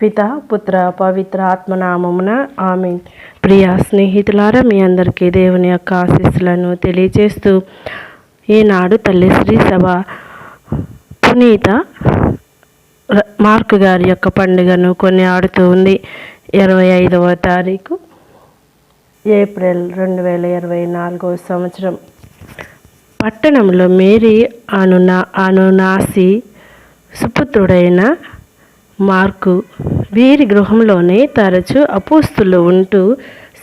పిత పుత్ర పవిత్ర ఆత్మనామమున ఆమె ప్రియ స్నేహితులారా మీ అందరికీ దేవుని యొక్క ఆశీస్సులను తెలియజేస్తూ ఈనాడు తల్లి శ్రీ సభ పునీత మార్కు గారి యొక్క పండుగను కొన్ని ఆడుతూ ఉంది. ఇరవై ఐదవ తారీఖు ఏప్రిల్ రెండు వేల ఇరవై నాలుగవ సంవత్సరం. పట్టణంలో మేరీ అనునా అనునాసి సుపుత్రుడైన మార్కు. వీరి గృహంలోనే తరచూ అపోస్తులు ఉంటూ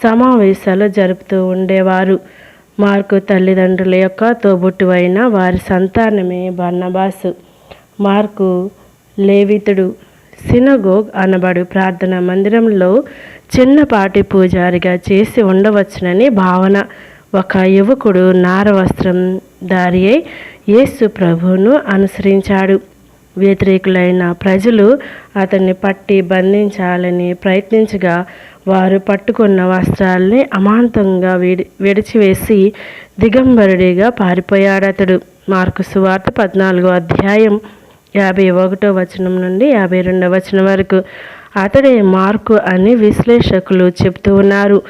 సమావేశాలు జరుపుతూ ఉండేవారు. మార్కు తల్లిదండ్రుల యొక్క తోబుట్టువైన వారి సంతానమే బర్ణబాసు మార్కు లేవితుడు సినగోగ్ అనబడు ప్రార్థన మందిరంలో చిన్నపాటి పూజారిగా చేసి ఉండవచ్చునని భావన. ఒక యువకుడు నార వస్త్రం దారి అయి యేసు ప్రభువును అనుసరించాడు. వ్యతిరేకులైన ప్రజలు అతన్ని పట్టి బంధించాలని ప్రయత్నించగా వారు పట్టుకున్న వస్త్రాల్ని అమాంతంగా విడి విడిచివేసి దిగంబరుడిగా పారిపోయాడు అతడు మార్కు సువార్త పద్నాలుగో అధ్యాయం యాభై ఒకటో వచనం నుండి యాభై రెండో వచనం వరకు అతడే మార్కు అని విశ్లేషకులు చెబుతూ ఉన్నారు.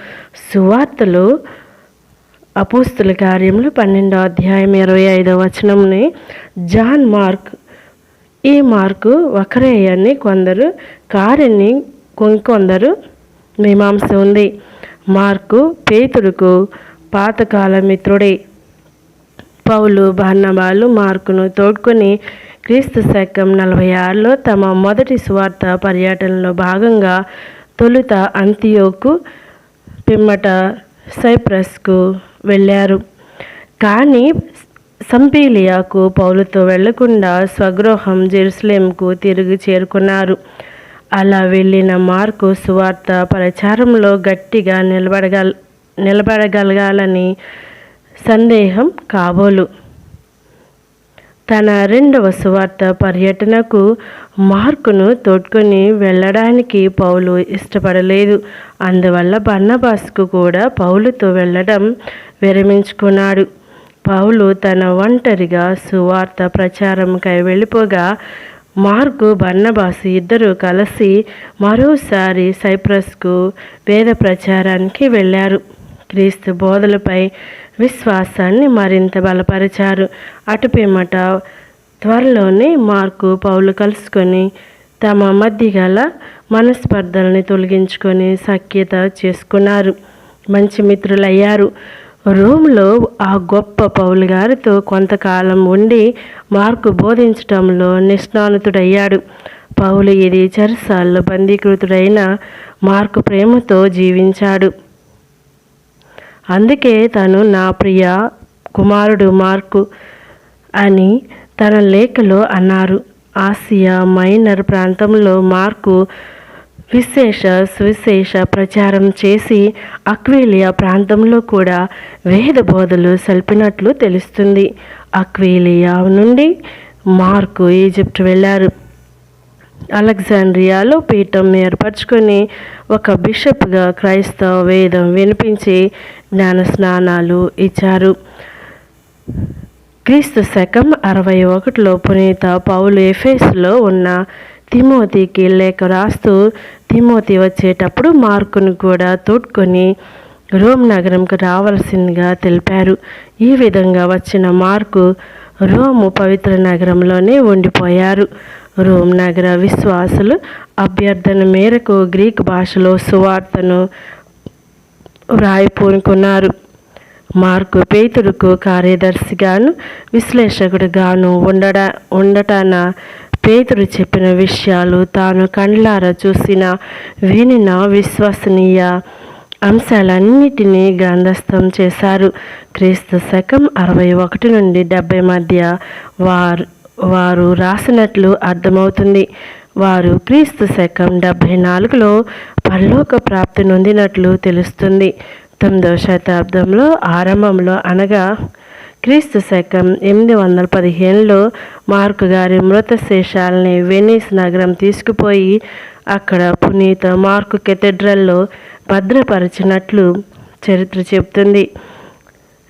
సువార్తలు అపోస్తుల కార్యములు పన్నెండో అధ్యాయం ఇరవై ఐదో వచనంని జాన్ మార్క్ ఈ మార్కు ఒకరే కొందరు కారిని కొందరు మీమాంస ఉంది. మార్కు పేతుడుకు పాతకాల మిత్రుడే. పౌలు బాన్నబాలు మార్కును తోడ్కొని క్రీస్తు శకం నలభై ఆరులో తమ మొదటి స్వార్థ పర్యటనలో భాగంగా తొలుత అంతియోకు పిమ్మట సైప్రస్కు వెళ్ళారు. కానీ సంపీలియాకు పౌలుతో వెళ్ళకుండా స్వగృహం జెరూసలేంకు తిరిగి చేరుకున్నారు. అలా వెళ్ళిన మార్కు సువార్త ప్రచారంలో గట్టిగా నిలబడగల నిలబడగలగాలని సందేహం కాబోలు. తన రెండవ సువార్త పర్యటనకు మార్కును తోడ్కొని వెళ్ళడానికి పౌలు ఇష్టపడలేదు. అందువల్ల బన్నబాస్కు కూడా పౌలుతో వెళ్ళడం విరమించుకున్నాడు. పౌలు తన ఒంటరిగా సువార్త ప్రచారంకై వెళ్ళిపోగా మార్కు బన్నబాసు ఇద్దరు కలిసి మరోసారి సైప్రస్కు వేద ప్రచారానికి వెళ్ళారు. క్రీస్తు బోధలపై విశ్వాసాన్ని మరింత బలపరిచారు. అటుపిమ్మట త్వరలోనే మార్కు పౌలు కలుసుకొని తమ మధ్య గల మనస్పర్ధల్ని తొలగించుకొని సఖ్యత చేసుకున్నారు. మంచి మిత్రులయ్యారు. రోమ్లో ఆ గొప్ప పౌలు గారితో కొంతకాలం ఉండి మార్కు బోధించటంలో నిష్ణానుతుడయ్యాడు. పౌలు ఇది చరిసాల్లో బందీకృతుడైన మార్కు ప్రేమతో జీవించాడు. అందుకే తను నా ప్రియ కుమారుడు మార్కు అని తన లేఖలో అన్నారు. ఆసియా మైనర్ ప్రాంతంలో మార్కు విశేష సువిశేష ప్రచారం చేసి అక్వేలియా ప్రాంతంలో కూడా వేద బోధలు సల్పినట్లు తెలుస్తుంది. అక్వేలియా నుండి మార్కు ఈజిప్ట్ వెళ్ళారు. అలెగ్జాండ్రియాలో పీఠం ఏర్పరచుకొని ఒక బిషప్గా క్రైస్తవ వేదం వినిపించి జ్ఞాన స్నానాలు ఇచ్చారు. క్రీస్తు శకం అరవై ఒకటిలో పునీత పౌలు ఎఫేస్లో ఉన్న తిమోతికి లేఖ రాస్తూ తిమోతి వచ్చేటప్పుడు మార్కును కూడా తోడ్కొని రోమ్ నగరంకు రావాల్సిందిగా తెలిపారు. ఈ విధంగా వచ్చిన మార్కు రోము పవిత్ర నగరంలోనే ఉండిపోయారు. రోమ్ నగర విశ్వాసులు అభ్యర్థన మేరకు గ్రీక్ భాషలో సువార్తను వ్రాయిపూనుకున్నారు. మార్కు పేతుడుకు కార్యదర్శిగాను విశ్లేషకుడిగాను ఉండడా ఉండటాన పేతుడు చెప్పిన విషయాలు తాను కండ్లారా చూసిన వినిన విశ్వసనీయ అంశాలన్నిటినీ గ్రంథస్థం చేశారు. క్రీస్తు శకం అరవై ఒకటి నుండి డెబ్బై మధ్య వారు వారు రాసినట్లు అర్థమవుతుంది. వారు క్రీస్తు శకం డెబ్బై నాలుగులో పరలోక ప్రాప్తి నొందినట్లు తెలుస్తుంది. తొమ్మిదవ శతాబ్దంలో ఆరంభంలో అనగా క్రీస్తు శకం ఎనిమిది వందల పదిహేనులో మార్కు గారి మృత శేషాలని వెనీస్ నగరం తీసుకుపోయి అక్కడ పునీత మార్కు కెథెడ్రల్లో భద్రపరిచినట్లు చరిత్ర చెబుతుంది.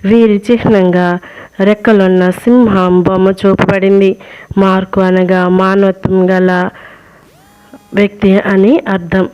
వీరి చిహ్నంగా రెక్కలున్న సింహం బొమ్మ చూపబడింది. మార్కు అనగా మానవత్వం గల వ్యక్తి అని అర్థం.